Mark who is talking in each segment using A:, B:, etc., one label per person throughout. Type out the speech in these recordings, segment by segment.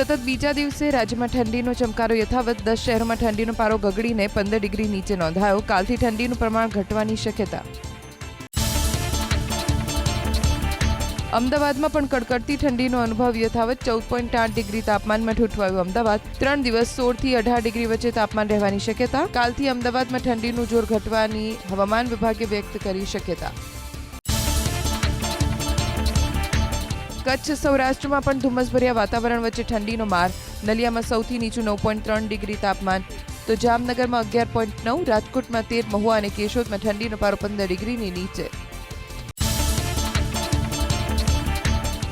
A: સતત બીજા દિવસે રાજ્યમાં ઠંડીનો ચમકારો યથાવત, દસ શહેરોમાં ઠંડીનો પારો ગગડીને પંદર ડિગ્રી નીચે નોંધાયો. કાલથી ઠંડીનું પ્રમાણ ઘટવાની શક્યતા. અમદાવાદમાં પણ કડકડતી ઠંડીનો અનુભવ યથાવત, ચૌદ પોઈન્ટ આઠ ડિગ્રી તાપમાનમાં ઠૂંઠવાયું અમદાવાદ. ત્રણ દિવસ સોળથી અઢાર ડિગ્રી વચ્ચે તાપમાન રહેવાની શક્યતા. કાલથી અમદાવાદમાં ઠંડીનું જોર ઘટવાની હવામાન વિભાગે વ્યક્ત કરી શક્યતા. કચ્છ સૌરાષ્ટ્રમાં પણ ધુમ્મસભર્યા વાતાવરણ વચ્ચે ઠંડીનો માર. નલિયામાં સૌથી નીચું નવ પોઈન્ટ ત્રણ ડિગ્રી તાપમાન. તો જામનગરમાં અગિયાર પોઈન્ટ નવ, રાજકોટમાં તેર, મહુવા અને કેશોદમાં ઠંડીનો પારો પંદર ડિગ્રીની નીચે.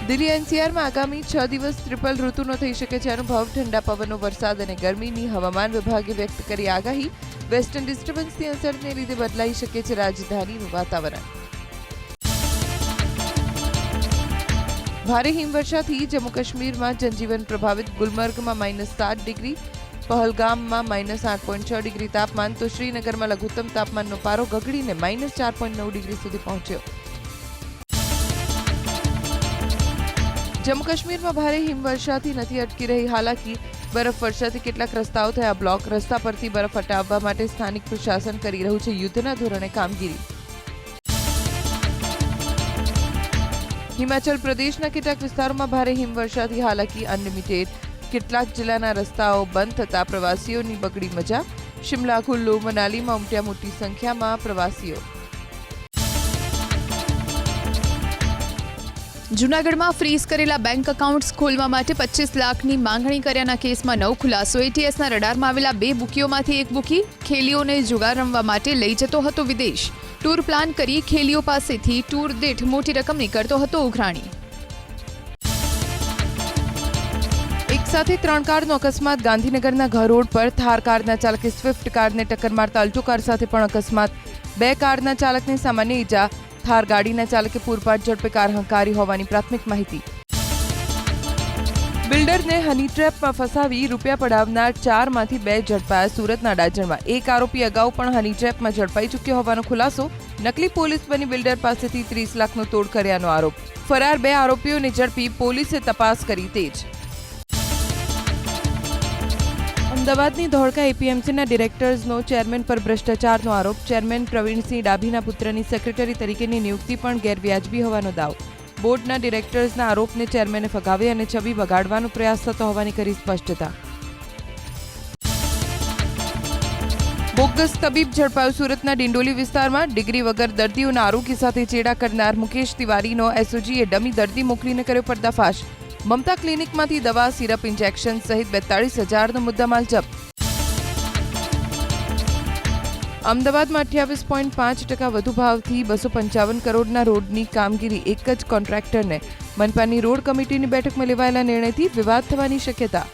A: દિલ્હી એનસીઆરમાં આગામી છ દિવસ ટ્રિપલ ઋતુનો થઈ શકે છે અનુભવ. ઠંડા પવનો, વરસાદ અને ગરમીની હવામાન વિભાગે વ્યક્ત કરી આગાહી. વેસ્ટર્ન ડિસ્ટર્બન્સની અસરને લીધે બદલાઈ શકે છે રાજધાનીનું વાતાવરણ. ભારે હિમવર્ષાથી જમ્મુ કાશ્મીરમાં જનજીવન પ્રભાવિત. ગુલમર્ગમાં માઇનસ સાત ડિગ્રી, પહલગામમાં માઇનસ આઠ પોઈન્ટ છ ડિગ્રી તાપમાન. તો શ્રીનગરમાં લઘુત્તમ તાપમાનનો પારો ગગડીને માઇનસ ચાર પોઈન્ટ નવ ડિગ્રી સુધી પહોંચ્યો. જમ્મુ કાશ્મીરમાં ભારે હિમવર્ષાથી નથી અટકી રહી. હાલાકી, બરફ વર્ષાથી કેટલાક રસ્તાઓ થયા બ્લોક. રસ્તા પરથી બરફ હટાવવા માટે સ્થાનિક પ્રશાસન કરી રહ્યું છે યુદ્ધના ધોરણે કામગીરી. હિમાચલ પ્રદેશના કેટલાક વિસ્તારોમાં ભારે હિમવર્ષાથી હાલાકી અનલિમિટેડ. કેટલાક જિલ્લાના રસ્તાઓ બંધ થતા પ્રવાસીઓની બગડી મજા. શિમલા કુલ્લુ મનાલીમાં ઉમટ્યા મોટી સંખ્યામાં પ્રવાસીઓ.
B: જૂનાગઢમાં ફ્રીઝ કરેલા બેંક એકાઉન્ટ્સ ખોલવા માટે પચીસ લાખની માંગણી કર્યાના કેસમાં નવ ખુલાસો. એટીએસના રડારમાં આવેલા બે બુકીઓમાંથી એક બુકી ખેલીઓને જુગાર રમવા માટે લઈ જતો હતો વિદેશ. ટૂર પ્લાન કરી ખેલીઓ પાસેથી. ટૂર દીઠ મોટી રકમ નીકળતો હતો ઉઘરાણી.
A: એક સાથે ત્રણ કારનો અકસ્માત. ગાંધીનગરના ઘર રોડ પર થાર કારના ચાલકે સ્વિફ્ટ કારને ટક્કર મારતા અલ્ટો કાર સાથે પણ અકસ્માત. બે કારના ચાલકને સામાન્ય ઈજા. થાર ગાડીના ચાલકે પૂરપાટ ઝડપે કાર હંકારી હોવાની પ્રાથમિક માહિતી. બિલ્ડરને હની ટ્રેપમાં ફસાવી રૂપિયા પડાવનાર ચારમાંથી બે ઝડપાયા સુરતના ડાજણમાં. એક આરોપી અગાઉ પણ હની ટ્રેપમાં ઝડપાઈ ચૂક્યો હોવાનો ખુલાસો નકલી પોલીસ બની બિલ્ડર પાસેથી ત્રીસ લાખનો તોડ કર્યાનો આરોપ. ફરાર બે આરોપીઓને ઝડપી પોલીસે તપાસ કરી તેજ. અમદાવાદની ધોળકા એપીએમસીના ડિરેક્ટર્સનો ચેરમેન પર ભ્રષ્ટાચારનો આરોપ. ચેરમેન પ્રવીણસિંહ ડાભીના પુત્રની સેક્રેટરી તરીકેની નિયુક્તિ પણ ગેરવ્યાજબી હોવાનો દાવ. બોર્ડના ડિરેક્ટર્સના આરોપને ચેરમેને ફગાવી અને છબી બગાડવાનો પ્રયાસ થતો હોવાની કરી સ્પષ્ટતા. બોગસ તબીબ ઝડપાયો સુરતના ડિંડોલી વિસ્તારમાં. ડિગ્રી વગર દર્દીઓના આરોગ્ય સાથે ચેડા કરનાર મુકેશ તિવારીનો એસઓજીએ ડમી દર્દી મોકલીને કર્યો પર્દાફાશ. મમતા ક્લિનિકમાંથી દવા, સિરપ, ઇન્જેક્શન સહિત બેતાળીસ હજારનો મુદ્દામાલ જપ્ત. અમદાવાદમાં અઠ્યાવીસ પોઈન્ટ પાંચ ટકા વધુ ભાવથી બસો પંચાવન કરોડના રોડની કામગીરી એક જ કોન્ટ્રાક્ટરને મનપાની રોડ કમિટીની બેઠકમાં લેવાયેલા નિર્ણયથી વિવાદ થવાની શક્યતા.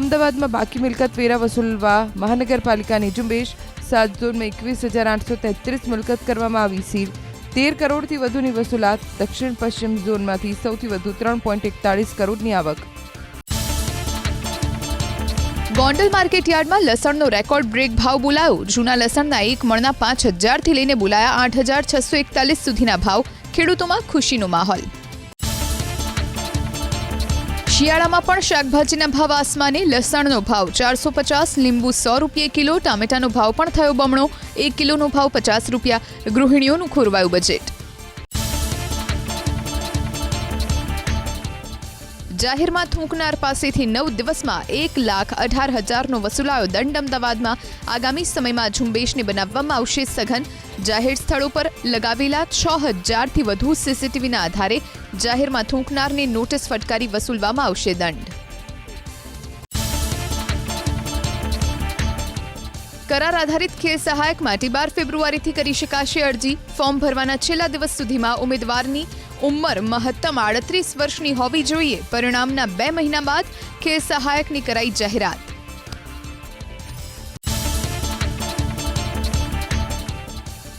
A: અમદાવાદમાં બાકી મિલકત વેરા વસૂલવા મહાનગરપાલિકાની ઝુંબેશ સાત ઝોનમાં એકવીસ હજાર આઠસો તેત્રીસ મિલકત કરવામાં આવી સીલ. તેર કરોડથી વધુની વસૂલાત દક્ષિણ પશ્ચિમ ઝોનમાંથી સૌથી વધુ ત્રણ પોઈન્ટ એકતાળીસ કરોડની આવક.
B: ગોંડલ માર્કેટ યાર્ડમાં લસણનો રેકોર્ડ બ્રેક ભાવ બોલાયો. જૂના લસણના એક મણના પાંચ હજારથી લઈને બોલાયા આઠ હજાર છસો એકતાલીસ સુધીના ભાવ. ખેડૂતોમાં ખુશીનો માહોલ. શિયાળામાં પણ શાકભાજીના ભાવ આસમાને લસણનો ભાવ ચારસો પચાસ, લીંબુ સો રૂપિયા કિલો, ટામેટાનો ભાવ પણ થયો બમણો. એક કિલોનો ભાવ પચાસ રૂપિયા. ગૃહિણીઓનું ખોરવાયું બજેટ જાહેરમાં થૂંકનાર પાસેથી નવ દિવસમાં એક લાખ અઢાર હજારનો વસૂલાયો દંડ અમદાવાદમાં. આગામી સમયમાં ઝુંબેશને બનાવવામાં આવશે સઘન. જાહેર સ્થળો પર લગાવેલા છ હજારથી વધુ સીસીટીવીના આધારે જાહેરમાં થૂંકનારને નોટિસ ફટકારી વસૂલવામાં આવશે દંડ. કરાર આધારિત ખેલ સહાયક માટે બાર ફેબ્રુઆરીથી કરી શકાશે અરજી. ફોર્મ ભરવાના છેલ્લા દિવસ સુધીમાં ઉમેદવારની ઉંમર મહત્તમ આડત્રીસ વર્ષની હોવી જોઈએ. પરિણામના બે મહિના બાદ ખેલ સહાયકની કરાઈ જાહેરાત.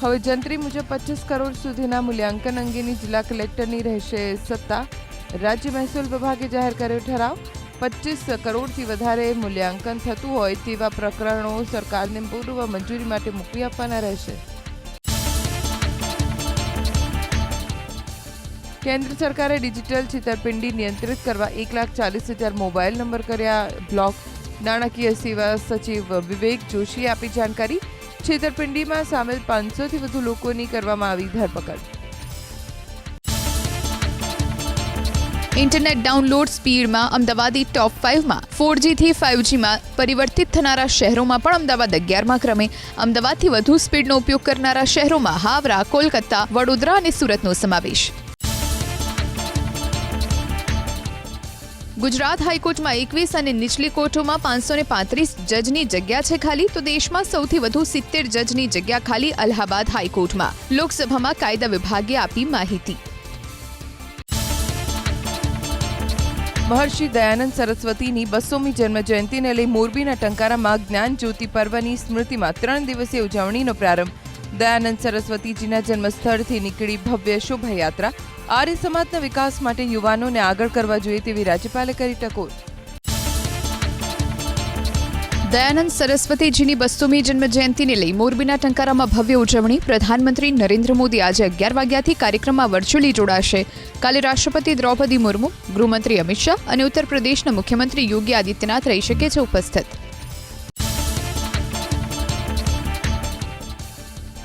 A: હવે જંત્રી મુજબ પચીસ કરોડ સુધીના મૂલ્યાંકન અંગેની જિલ્લા કલેક્ટરની રહેશે સત્તા. રાજ્ય મહેસૂલ વિભાગે જાહેર કર્યો ઠરાવ. પચીસ કરોડથી વધારે મૂલ્યાંકન થતું હોય તેવા પ્રકરણો સરકારને પૂર્વ મંજૂરી માટે મોકલી આપવાના રહેશે. કેન્દ્ર સરકારે ડિજિટલ છેતરપિંડી નિયંત્રિત કરવા એક લાખ ચાલીસ હજાર મોબાઈલ નંબર કર્યા. બ્લોક નાણાકીય સેવા સચિવ વિવેક જોશીએ આપી જાણકારી. છેતરપિંડીમાં સામેલ પાંચસોથી વધુ લોકોની કરવામાં આવી ધરપકડ.
B: ઇન્ટરનેટ ડાઉનલોડ સ્પીડમાં અમદાવાદી ટોપ ફાઇવમાં, ફોરજીથી ફાઇવજીમાં પરિવર્તિત થનારા શહેરોમાં પણ અમદાવાદ અગિયારમાં ક્રમે. અમદાવાદથી વધુ સ્પીડનો ઉપયોગ કરનારા શહેરોમાં હાવરા, કોલકાતા, વડોદરા અને સુરતનો સમાવેશ. ગુજરાત હાઈકોર્ટમાં એકવીસ અને નીચલી કોર્ટોમાં પાંચસો ને પાંત્રીસ જજની જગ્યા છે ખાલી, તો દેશમાં સૌથી વધુ સિત્તેર જજની જગ્યા ખાલી અલ્હાબાદ હાઈકોર્ટમાં. લોકસભામાં કાયદા વિભાગે આપી માહિતી.
A: મહર્ષિ દયાનંદ સરસ્વતીની બસોમી જન્મ જયંતિને લઈ મોરબીના ટંકારામાં જ્ઞાન જ્યોતિ પર્વની સ્મૃતિમાં ત્રણ દિવસીય ઉજવણીનો પ્રારંભ. દયાનંદ સરસ્વતીજીના જન્મસ્થળથી નીકળી ભવ્ય શોભાયાત્રા, આર્ય સમાજના વિકાસ માટે યુવાનોને આગળ કરવા જોઈએ તેવી રાજ્યપાલે કરી ટકોર.
B: દયાનંદ સરસ્વતીજીની બસોમી જન્મ જયંતિને લઈ મોરબીના ટંકારામાં ભવ્ય ઉજવણી, પ્રધાનમંત્રી નરેન્દ્ર મોદી આજે અગિયાર વાગ્યાથી કાર્યક્રમમાં વર્ચ્યુઅલી જોડાશે. કાલે રાષ્ટ્રપતિ દ્રૌપદી મુર્મુ, ગૃહમંત્રી અમિત શાહ અને ઉત્તર પ્રદેશના મુખ્યમંત્રી યોગી આદિત્યનાથ રહી શકે છે ઉપસ્થિત.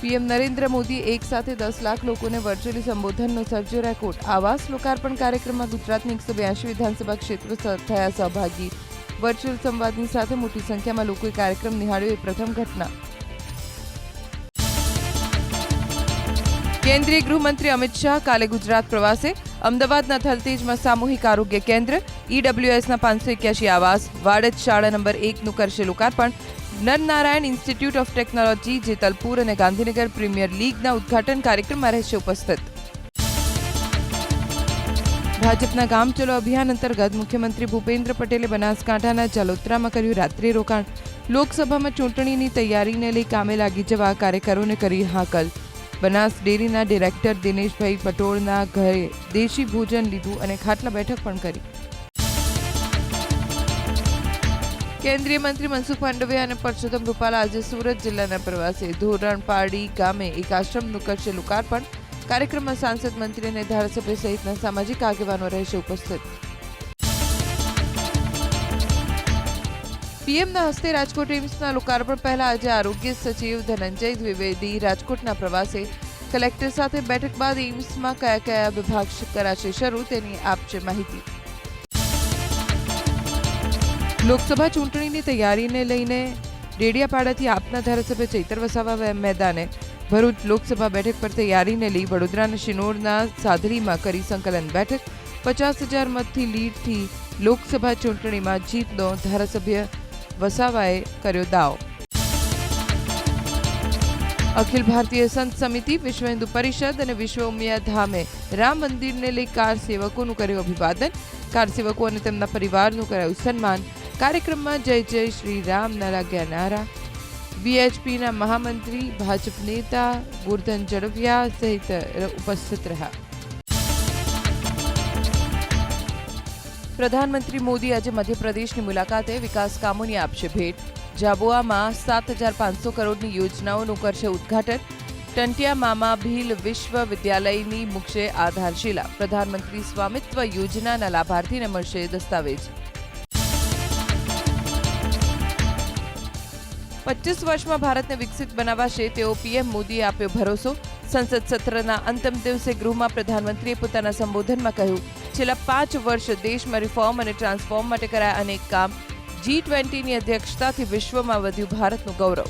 A: પીએમ નરેન્દ્ર મોદી એક સાથે દસ લાખ લોકોને વર્ચ્યુઅલી સંબોધનનો સર્જ્યો રેકોર્ડ. આવાસ લોકાર્પણ કાર્યક્રમમાં ગુજરાતની એકસો બ્યાસી વિધાનસભા ક્ષેત્રો થયા સહભાગી. વર્ચ્યુઅલ સંવાદની સાથે મોટી સંખ્યામાં લોકોએ કાર્યક્રમ નિહાળ્યો એ પ્રથમ ઘટના. કેન્દ્રીય ગૃહમંત્રી અમિત શાહ કાલે ગુજરાત પ્રવાસે. અમદાવાદના થલતેજમાં સામૂહિક આરોગ્ય કેન્દ્ર ઈડબ્લ્યુએસના પાંચસો એક્યાસી આવાસ, વાડજ શાળા નંબર એકનું કરશે લોકાર્પણ Narnarayan institute of technology, Jetalpur અને ગાંધીનગર પ્રીમિયર લીગના ઉદ્ઘાટન કાર્યક્રમમાં રહેશે ઉપસ્થિત. ભાજપના ગામ ચલો અભિયાન અંતર્ગત મુખ્યમંત્રી ભૂપેન્દ્ર પટેલે બનાસકાંઠાના જલોત્રામાં કર્યું રાત્રિ રોકાણ. લોકસભામાં ચૂંટણીની તૈયારીને લઈ કામે લાગી જવા કાર્યકરોને કરી હાકલ. બનાસ ડેરીના ડિરેક્ટર દિનેશભાઈ પટોળના ઘરે દેશી ભોજન લીધું અને ખાટલા બેઠક પણ કરી. કેન્દ્રીય મંત્રી મનસુખ માંડવિયા અને પરસોત્તમ રૂપાલા આજે સુરત જિલ્લાના પ્રવાસે. ધોરણપાડી ગામે એક આશ્રમનું કરશે લોકાર્પણ કાર્યક્રમમાં સાંસદ મંત્રી અને ધારાસભ્ય સહિતના સામાજિક આગેવાનો રહેશે ઉપસ્થિત. પીએમના હસ્તે રાજકોટ એમ્સના લોકાર્પણ પહેલા આજે આરોગ્ય સચિવ ધનંજય દ્વિવેદી રાજકોટના પ્રવાસે કલેક્ટર સાથે બેઠક બાદ એમ્સમાં કયા કયા વિભાગ કરાશે શરૂ તેની આપશે માહિતી. લોકસભા ચૂંટણીની તૈયારીને લઈને ડેડિયાપાડાથી આપના ધારાસભ્ય ચૈતર વસાવા મેદાને ભરૂચ લોકસભા બેઠક પર તૈયારીને લઈ વડોદરાના શિનોરના સાધરીમાં કરી સંકલન બેઠક. પચાસ હજાર મતથી લીડથી લોકસભા ચૂંટણીમાં જીતનો ધારાસભ્ય વસાવાએ કર્યો દાવ. અખિલ ભારતીય સંત સમિતિ, વિશ્વ હિન્દુ પરિષદ અને વિશ્વ ઉમિયા ધામે રામ મંદિરને લઈ કાર સેવકોનું કર્યું અભિવાદન. કાર સેવકો અને તેમના પરિવારનું કરાયું સન્માન. કાર્યક્રમમાં જય જય શ્રી રામના લાગ્યા નારા. બીએચપીના મહામંત્રી, ભાજપ નેતા, ગોરધન ઝડવિયા સહિત ઉપસ્થિત રહ્યા. પ્રધાનમંત્રી મોદી આજે મધ્યપ્રદેશની મુલાકાતે વિકાસ કામોની આપશે ભેટ. જાબુઆમાં સાત હજાર પાંચસો કરોડની યોજનાઓનું કરશે ઉદ્ઘાટન. ટંટિયામામાં ભીલ વિશ્વવિદ્યાલયની મૂકશે આધારશિલા. પ્રધાનમંત્રી સ્વામિત્વ યોજનાના લાભાર્થીને મળશે દસ્તાવેજ. પચીસ વર્ષમાં ભારતને વિકસિત બનાવાશે તેવો પીએમ મોદીએ આપ્યો ભરોસો. સંસદ સત્રના અંતિમ દિવસે ગૃહમાં પ્રધાનમંત્રીએ પોતાના સંબોધનમાં કહ્યું, છેલ્લા પાંચ વર્ષ દેશમાં રિફોર્મ અને ટ્રાન્સફોર્મ માટે કરાયા અનેક કામ. જી ટ્વેન્ટીની અધ્યક્ષતાથી વિશ્વમાં વધ્યું ભારતનું ગૌરવ.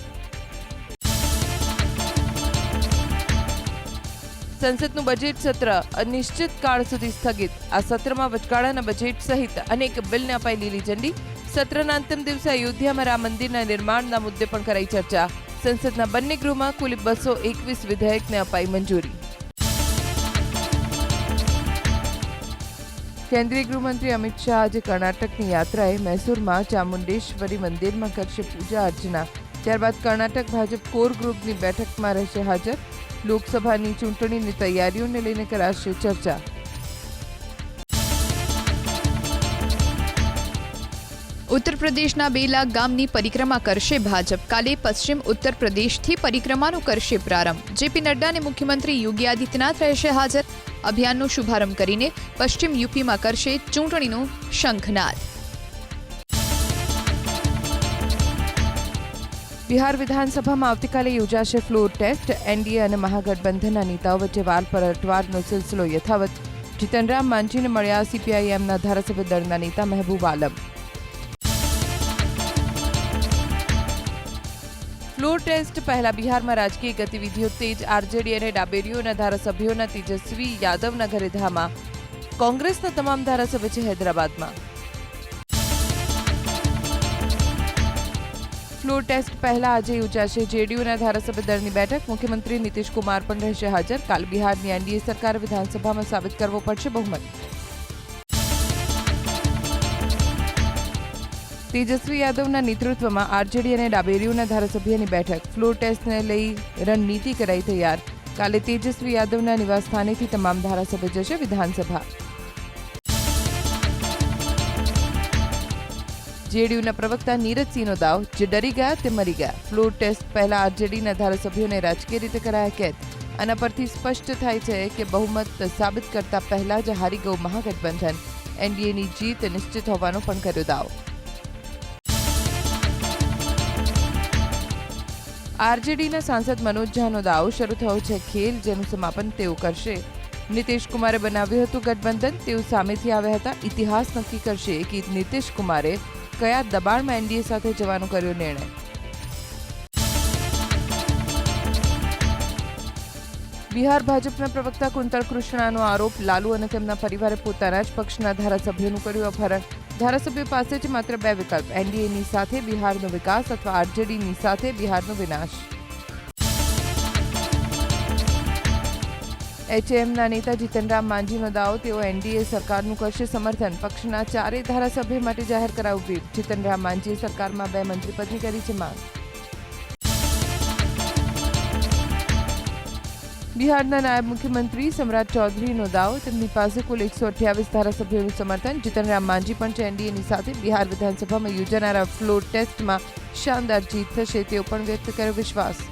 A: સંસદનું બજેટ સત્ર અનિશ્ચિત કાળ સુધી સ્થગિત. આ સત્રમાં વચગાળાના બજેટ સહિત અનેક બિલને અપાઈ લીલી ઝંડી સત્રના અંતિમ દિવસે અયોધ્યામાં રામ મંદિરના નિર્માણના મુદ્દે પણ કરાઈ ચર્ચા. સંસદના બંને ગૃહમાં કુલ બસો એકવીસ વિધેયકને અપાઈ મંજૂરી. કેન્દ્રીય ગૃહમંત્રી અમિત શાહ આજે કર્ણાટકની યાત્રાએ મૈસૂરમાં ચામુંડેશ્વરી મંદિરમાં કરશે પૂજા અર્ચના. ત્યારબાદ કર્ણાટક ભાજપ કોર ગ્રુપની બેઠકમાં રહેશે હાજર. લોકસભાની ચૂંટણીની તૈયારીઓને લઈને કરાશે ચર્ચા.
B: ઉત્તર પ્રદેશના બે લાખ ગામની પરિક્રમા કરશે ભાજપ. કાલે પશ્ચિમ ઉત્તર પ્રદેશથી પરિક્રમાનો કરશે પ્રારંભ. જેપી નડ્ડા મુખ્યમંત્રી યોગી આદિત્યનાથ રહેશે હાજર. અભિયાનનો શુભારંભ કરીને પશ્ચિમ યુપીમાં કરશે ચૂંટણીનો શંખનાદ.
A: બિહાર વિધાનસભામાં આવતીકાલે યોજાશે ફ્લોર ટેસ્ટ. એનડીએ અને મહાગઠબંધનના નેતાઓ વચ્ચે વાલ પલટવારનો સિલસિલો યથાવત. જીતનરામ માંઝીને મળ્યા સીપીઆઈએમના ધારાસભ્ય દળના નેતા મહેબૂબ આલમ. ફ્લોર ટેસ્ટ પહેલા બિહારમાં રાજકીય ગતિવિધિઓ તેજ આરજેડી અને ડાબેરીઓના ધારાસભ્યોના તેજસ્વી યાદવના ઘરે ધામા. કોંગ્રેસના તમામ ધારાસભ્ય છે હૈદરાબાદમાં. ફ્લોર ટેસ્ટ પહેલા આજે યોજાશે જેડીયુના ધારાસભ્ય દળની બેઠક. મુખ્યમંત્રી નીતિશ કુમાર પણ રહેશે હાજર. કાલ બિહારની એનડીએ સરકાર વિધાનસભામાં સાબિત કરવો પડશે બહુમત. તેજસ્વી યાદવના નેતૃત્વમાં આરજેડી અને ડાબેરીઓના ધારાસભ્યની બેઠક. ફ્લોર ટેસ્ટને લઈ રણનીતિ કરાઈ તૈયાર. કાલે તેજસ્વી યાદવના નિવાસસ્થાનેથી તમામ ધારાસભ્ય જશે વિધાનસભા. જેડીયુના પ્રવક્તા નીરજસિંહનો દાવ, જે ડરી ગયા તે મરી ગયા. ફ્લોર ટેસ્ટ પહેલા આરજેડીના ધારાસભ્યોને રાજકીય રીતે કરાયા કેદ. આના પરથી સ્પષ્ટ થાય છે કે બહુમત સાબિત કરતા પહેલા જ હારી ગયું મહાગઠબંધન એનડીએની જીત નિશ્ચિત હોવાનો પણ કર્યો દાવ. આરજેડીના સાંસદ મનોજ ઝાનો દાવો શરૂ થયો છે. ખેલ જેનું સમાપન તેઓ કરશે. નીતિશ કુમારે બનાવ્યું હતું ગઠબંધન. તેઓ સામેથી આવ્યા હતા. ઇતિહાસ નક્કી કરશે કે નીતિશ કુમારે કયા દબાણમાં એનડીએ સાથે જવાનો કર્યો નિર્ણય. બિહાર ભાજપના પ્રવક્તા કુંતળ કૃષ્ણાનો આરોપ. લાલુ અને તેમના પરિવારે પોતાના જ પક્ષના ધારાસભ્યોનું કર્યું અપહરણ. ધારાસભ્યો પાસે જ માત્ર બે વિકલ્પ, એનડીએની સાથે બિહારનો વિકાસ અથવા આરજેડીની સાથે બિહારનો વિનાશ. એચએમના નેતા જીતનરામ માંઝીનો દાવો, તેઓ એનડીએ સરકારનું કરશે સમર્થન. પક્ષના ચારેય ધારાસભ્ય માટે જાહેર કરાયું વ્હીપ જીતનરામ માંઝીએ સરકારમાં બે મંત્રીપદની કરી છે માંગ. બિહારના નાયબ મુખ્યમંત્રી સમ્રાટ ચૌધરીનો દાવો, તેમની પાસે કુલ એકસો અઠ્યાવીસ ધારાસભ્યોનું સમર્થન. જીતનરામ માંઝી પણ છે એનડીએની સાથે. બિહાર વિધાનસભામાં યોજાનારા ફ્લોર ટેસ્ટમાં શાનદાર જીત થશે તેવો પણ વ્યક્ત કર્યો વિશ્વાસ.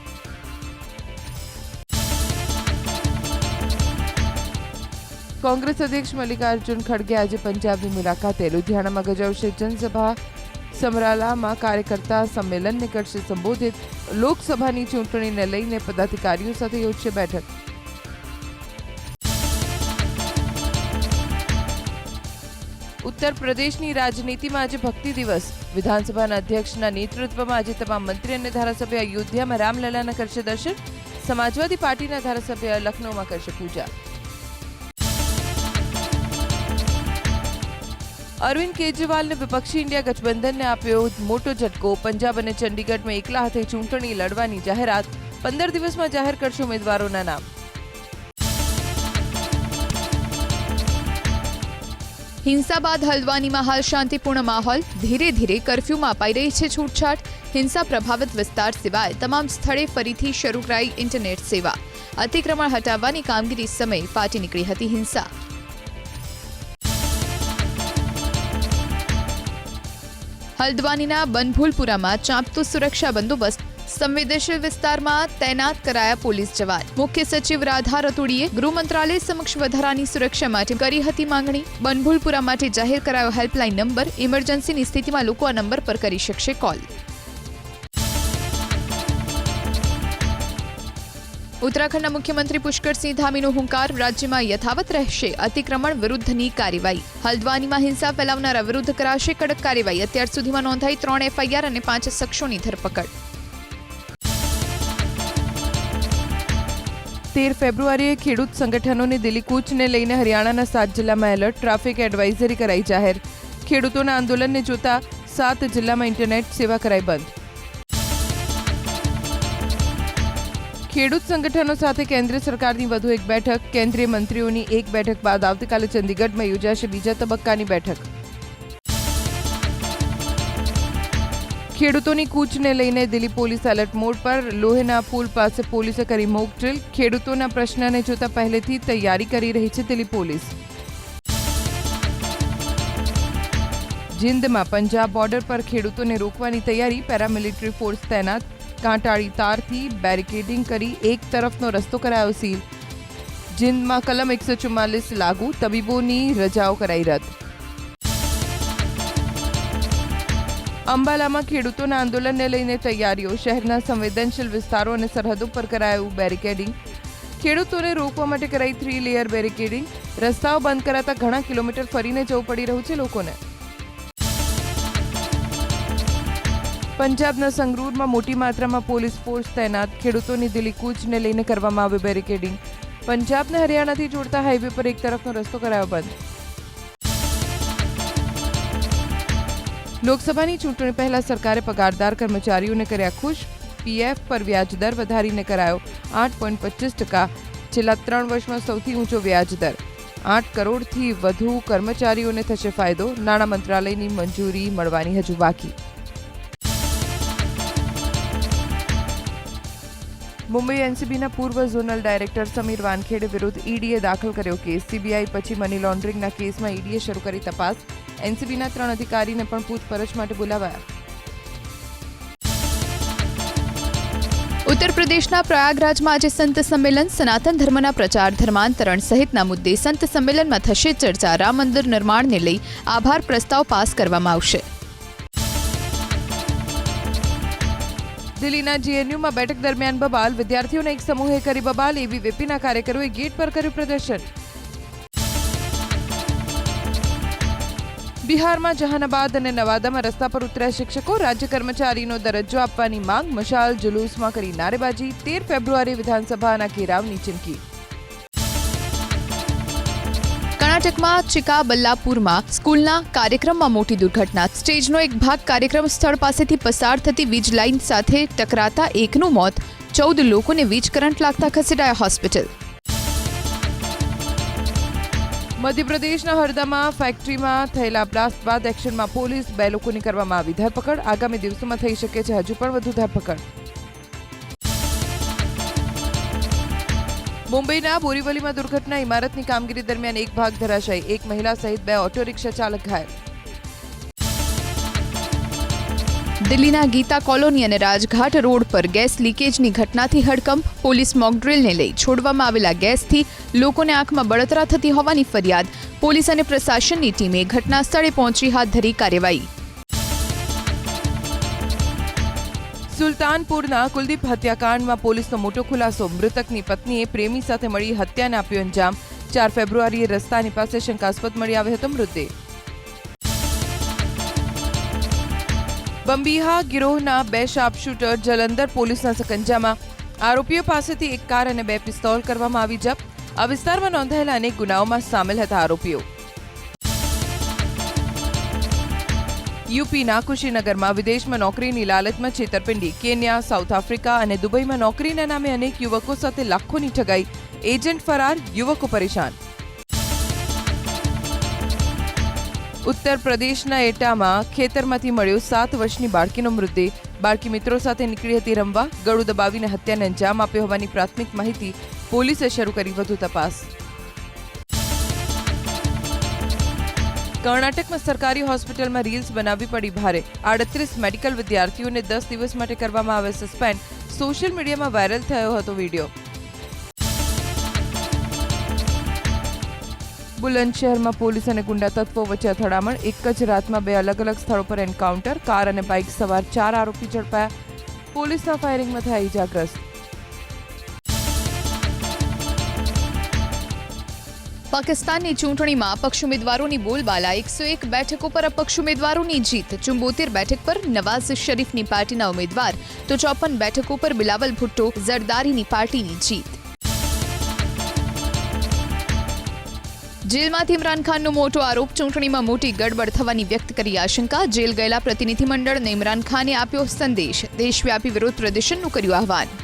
A: કોંગ્રેસ અધ્યક્ષ મલ્લિકાર્જુન ખડગે આજે પંજાબની મુલાકાતે. લુધિયાણામાં ગજાવશે જનસભા. સમરાલામાં કાર્યકર્તા સંમેલનને કરશે સંબોધિત લોકસભાની ચૂંટણીને લઈને પદાધિકારીઓ સાથે યોજશે બેઠક. ઉત્તર પ્રદેશની રાજનીતિમાં આજે ભક્તિ દિવસ. વિધાનસભાના અધ્યક્ષના નેતૃત્વમાં આજે તમામ મંત્રી અને ધારાસભ્ય અયોધ્યામાં રામલલાના કરશે દર્શન. સમાજવાદી પાર્ટીના ધારાસભ્ય લખનૌમાં કરશે પૂજા. અરવિંદ કેજરીવાલને વિપક્ષી ઇન્ડિયા ગઠબંધનને આપ્યો મોટો ઝટકો. પંજાબ અને ચંડીગઢમાં એકલા હાથે ચૂંટણી લડવાની જાહેરાત. પંદર દિવસમાં જાહેર કરશે ઉમેદવારોના નામ.
B: હિંસા બાદ હલ્દવાનીમાં હાલ શાંતિપૂર્ણ માહોલ. ધીરે ધીરે કરફ્યુમાં અપાઈ રહી છે છૂટછાટ. હિંસા પ્રભાવિત વિસ્તાર સિવાય તમામ સ્થળે ફરીથી શરૂ કરાઈ ઇન્ટરનેટ સેવા. અતિક્રમણ હટાવવાની કામગીરી સમયે ફાટી નીકળી હતી હિંસા. હલ્દ્વાનીના બનભૂલપુરામાં ચાંપતો સુરક્ષા બંદોબસ્ત, સંવેદનશીલ વિસ્તારમાં તૈનાત કરાયા પોલીસ જવાન. મુખ્ય સચિવ રાધા રતુડીએ ગૃહ મંત્રાલય સમક્ષ વધારાની સુરક્ષા માટે કરી હતી માંગણી. બનભૂલપુરા માટે જાહેર કરાયો હેલ્પલાઇન નંબર, ઇમરજન્સીની સ્થિતિમાં લોકો આ નંબર પર કરી શકશે કોલ. ઉત્તરાખંડના મુખ્યમંત્રી પુષ્કરસિંહ ધામીનો હુંકાર રાજ્યમાં યથાવત રહેશે. અતિક્રમણ વિરુદ્ધની કાર્યવાહી. હલ્દવાનીમાં હિંસા ફેલાવનારા વિરુદ્ધ કરાશે કડક કાર્યવાહી. અત્યાર સુધીમાં નોંધાઈ ત્રણ એફઆઈઆર અને પાંચ શખ્સોની ધરપકડ.
A: તેર ફેબ્રુઆરીએ ખેડૂત સંગઠનોની દિલ્હી કૂચને લઈને હરિયાણાના સાત જિલ્લામાં એલર્ટ. ટ્રાફિક એડવાઇઝરી કરાઈ જાહેર. ખેડૂતોના આંદોલનને જોતા સાત જિલ્લામાં ઇન્ટરનેટ સેવા કરાઈ બંધ. ખેડૂત સંગઠનો સાથે કેન્દ્ર સરકારની વધુ એક બેઠક, કેન્દ્રીય મંત્રીઓની એક બેઠક બાદ આવતીકાલે ચંદીગઢમાં યોજાશે બીજા તબક્કાની બેઠક. ખેડૂતોની કૂચને લઈને દિલ્હી પોલીસ એલર્ટ મોડ પર. લોહેના પુલ પાસે પોલીસે કરી મોક ડ્રીલ. ખેડૂતોના પ્રશ્નને જોતા પહેલેથી તૈયારી કરી રહી છે દિલ્હી પોલીસ. જિંદમાં પંજાબ બોર્ડર પર ખેડૂતોને રોકવાની તૈયારી. પેરામિલિટરી ફોર્સ તૈનાત. કાંટાળી તારથી બેરિકેડિંગ કરી એક તરફનો રસ્તો કરાયો સીલ જિંદમાં કલમ એકસો ચુમ્માલીસ લાગુ તબીબોની રજાઓ કરાઈ રદ. અંબાલામાં ખેડૂતોના આંદોલનને લઈને તૈયારીઓ, શહેરના સંવેદનશીલ વિસ્તારો અને સરહદો પર કરાયું બેરિકેડિંગ. ખેડૂતોને રોકવા માટે કરાઈ થ્રી લેયર બેરિકેડિંગ. રસ્તાઓ બંધ કરાતા ઘણા કિલોમીટર ફરીને જવું પડી રહ્યું છે લોકોને. પંજાબના સંગરૂરમાં મોટી માત્રામાં પોલીસ ફોર્સ તૈનાત. ખેડૂતોની દિલ્હી કૂચને લઈને કરવામાં આવ્યું બેરિકેડિંગ પંજાબને હરિયાણાથી જોડતા હાઈવે પર એક તરફનો રસ્તો કરાયો બંધ. લોકસભાની ચૂંટણી પહેલા સરકારે પગારદાર કર્મચારીઓને કર્યા ખુશ. પીએફ પર વ્યાજ દર વધારીને કરાયો આઠ પોઈન્ટ પચીસ ટકા. છેલ્લા ત્રણ વર્ષમાં સૌથી ઊંચો વ્યાજ દર. આઠ કરોડથી વધુ કર્મચારીઓને થશે ફાયદો. નાણાં મંત્રાલયની મંજૂરી મળવાની હજુ બાકી. મુંબઈ એનસીબીના પૂર્વ ઝોનલ ડાયરેક્ટર સમીર વાનખેડે વિરુદ્ધ ઈડીએ દાખલ કર્યો કેસ. સીબીઆઈ પછી મની લોન્ડરિંગના કેસમાં ઈડીએ શરૂ કરી તપાસ. એનસીબીના ત્રણ અધિકારીને પણ પૂછપરછ માટે બોલાવાયા.
B: ઉત્તર પ્રદેશના પ્રયાગરાજમાં આજે સંત સંમેલન, સનાતન ધર્મના પ્રચાર ધર્માંતરણ સહિતના મુદ્દે સંત સંમેલનમાં થશે ચર્ચા. રામ મંદિર નિર્માણને લઈ આભાર પ્રસ્તાવ પાસ કરવામાં આવશે.
A: દિલ્હીના જીએનયુમાં બેઠક દરમિયાન બબાલ, વિદ્યાર્થીઓના એક સમૂહે કરી બબાલ એબીવીપીના કાર્યકરોએ ગેટ પર કર્યું પ્રદર્શન. બિહારમાં જહાનાબાદ અને નવાદામાં રસ્તા પર ઉતર્યા શિક્ષકો, રાજ્ય કર્મચારીનો દરજ્જો આપવાની માંગ, મશાલ જુલુસમાં કરી નારેબાજી, તેર ફેબ્રુઆરી વિધાનસભાના ઘેરાવની ચીમકી.
B: કર્ણાટકમાં ચિકાબલ્લાપુરમાં સ્કૂલના કાર્યક્રમમાં મોટી દુર્ઘટના. સ્ટેજનો એક ભાગ કાર્યક્રમ સ્થળ પાસેથી પસાર થતી વીજ લાઇન સાથે ટકરાતા એકનું મોત. ચૌદ લોકોને વીજ કરંટ લાગતા ખસેડાયા હોસ્પિટલ.
A: મધ્યપ્રદેશના હરદામાં ફેક્ટરીમાં થયેલા બ્લાસ્ટ બાદ એક્શનમાં પોલીસ બે લોકોની કરવામાં આવી ધરપકડ. આગામી દિવસોમાં થઈ શકે છે હજુ પણ વધુ ધરપકડ. મુંબઈના બોરીવલીમાં દુર્ઘટના ઇમારતની કામગીરી દરમિયાન એક ભાગ ધરાશાયી. એક મહિલા સહિત બે ઓટો રિક્ષા ચાલક ઘાયલ.
B: દિલ્હીના ગીતા કોલોની અને રાજઘાટ રોડ પર ગેસ લીકેજની ઘટનાથી હડકંપ. પોલીસ મોકડ્રીલને લઈ છોડવામાં આવેલા ગેસથી લોકોને આંખમાં બળતરા થતી હોવાની ફરિયાદ. પોલીસ અને પ્રશાસનની ટીમે ઘટના સ્થળે પહોંચી હાથ ધરી કાર્યવાહી.
A: સુલતાનપુરના કુલદીપ હત્યાકાંડમાં પોલીસનો મોટો ખુલાસો. મૃતકની પત્નીએ પ્રેમી સાથે મળી હત્યાને આપ્યો અંજામ. ચાર ફેબ્રુઆરીએ રસ્તાની પાસે શંકાસ્પદ મળી આવ્યો હતો મૃતદેહ. બંબીહા ગિરોહના બે શાર્પશૂટર જલંધર પોલીસના સકંજામાં. આરોપીઓ પાસેથી એક કાર અને બે પિસ્તોલ કરવામાં આવી જપ્ત આ વિસ્તારમાં નોંધાયેલા અનેક ગુનાઓમાં સામેલ હતા આરોપીઓ. યુપીના કુશીનગરમાં વિદેશમાં નોકરીની લાલચમાં છેતરપિંડી. કેન્યા, સાઉથ આફ્રિકા અને દુબઈમાં નોકરીના નામે અનેક યુવકો સાથે લાખોની ઠગાઈ. એજન્ટ ફરાર, યુવકો પરેશાન. ઉત્તર પ્રદેશના એટામાં ખેતરમાંથી મળ્યો સાત વર્ષની બાળકીનો મૃતદેહ. બાળકી મિત્રો સાથે નીકળી હતી રમવા. ગળું દબાવીને હત્યાને અંજામ આપ્યો હોવાની પ્રાથમિક માહિતી પોલીસે શરૂ કરી. વધુ તપાસ. કર્ણાટકમાં સરકારી હોસ્પિટલમાં રીલ્સ બનાવવી પડી ભારે. આડત્રીસ મેડિકલ વિદ્યાર્થીઓને દસ દિવસ માટે કરવામાં આવે સસ્પેન્ડ. સોશિયલ મીડિયામાં વાયરલ થયો હતો વીડિયો. બુલંદશહેરમાં પોલીસ અને ગુંડા તત્વો વચ્ચે અથડામણ. એક જ રાતમાં બે અલગ અલગ સ્થળો પર એન્કાઉન્ટર, કાર અને બાઇક સવાર ચાર આરોપી ઝડપાયા. પોલીસના ફાયરિંગમાં થયા ઇજાગ્રસ્ત.
B: પાકિસ્તાનની ચૂંટણીમાં અપક્ષ ઉમેદવારોની બોલબાલા, એકસો એક બેઠકો પર અપક્ષ ઉમેદવારોની જીત, ચુંબોતેર બેઠક પર નવાઝ શરીફની પાર્ટીના ઉમેદવાર, તો ચોપન બેઠકો પર બિલાવલ ભુટ્ટો ઝરદારીની પાર્ટીની જીત. જેલમાંથી ઇમરાન ખાનનો મોટો આરોપ, ચૂંટણીમાં મોટી ગડબડ થવાની વ્યક્ત કરી આશંકા, જેલ ગયેલા પ્રતિનિધિમંડળને ઇમરાન ખાને આપ્યો સંદેશ, દેશવ્યાપી વિરોધ પ્રદર્શનનું કર્યું આહવાન.